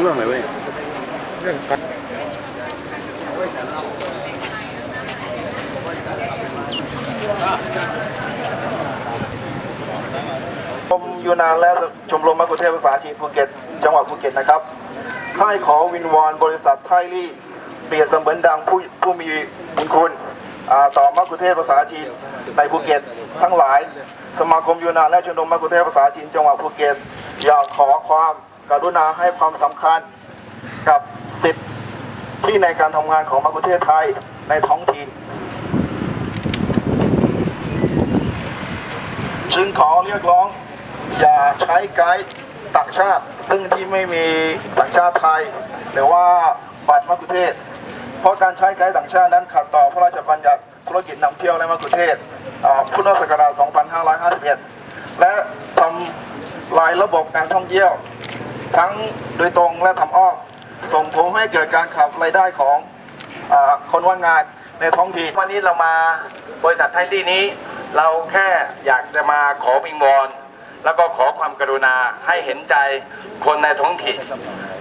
เรื่องอะไรเว้ยผมอยู่นานแล้วชมรมมะกุเทศภาษาจีนภูเก็ต จังหวัดภูเก็ตนะครับค่ายขอวินวอนบริษัทไทลี่เปรียบเสมือนดังผู้ผู้มีบุญคุณต่อมะกุเทศภาษาจีนในภูเก็ต ทั้งหลาย สมาคมยูนานและชมรมมะกุเทศภาษาจีนจังหวัดภูเก็ต อยากขอความกรุณาให้ความสำคัญกับสิทธิที่ในการทำงานของมะกุเทศไทยในท้องถิ่นจึงขอเรียกร้อง อย่าใช้ไกด์ต่างชาติ ซึ่งที่ไม่มีสัญชาติไทย หรือว่าบัตรมะกุเทศ เพราะการใช้ไกด์ต่างชาตินั้นขัดต่อพระราชบัญญัติธุรกิจนำเที่ยวและมะกุเทศพุทธศักราช 2551 และทำ ลายระบบการท่องเที่ยว ทั้งโดยตรงและทำอ้อมส่งผลให้เกิดการขับรายได้ของอคนว่างงานในท้องถิ่นวันนี้เรามาบริษัทไทยลี่นี้ เราแค่อยากจะมาขอวิงวอนแล้วก็ขอความกรุณาให้เห็นใจคนในท้องถิ่น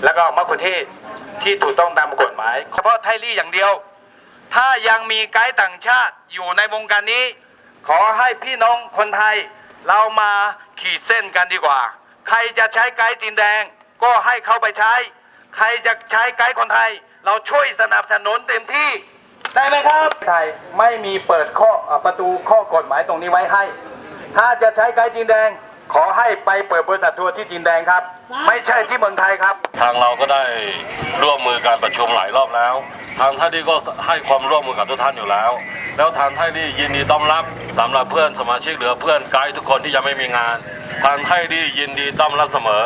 แล้วก็มัคคุเทศที่ถูกต้องตามกฎหมาย เฉพาะไทยลี่อย่างเดียว ถ้ายังมีไกด์ต่างชาติอยู่ในวงการนี้ ขอให้พี่น้องคนไทย เรามาขีดเส้นกันดีกว่า ใครจะใช้ไกด์จีนแดงก็ให้เขาไปใช้ ใครจะใช้ไกด์คนไทย เราช่วยสนับสนุนเต็มที่ได้ไหมครับไทยไม่มีเปิดข้ออ่าประตูข้อกฎหมายตรงนี้ไว้ให้ ถ้าจะใช้ไกด์จีนแดง ขอให้ไปเปิดบริษัททัวร์ที่จีนแดงครับ ไม่ใช่ที่เมืองไทยครับ ทางเราก็ได้ร่วมมือการประชุมหลายรอบแล้ว ทางท่านดีก็ให้ความร่วมมือกับทุกท่านอยู่แล้ว แล้วทางไทยดียินดีต้อนรับสำหรับเพื่อนสมาชิกหรือเพื่อนไกด์ทุกคนที่ยังไม่มีงานทางไทยดียินดีต้อนรับเสมอ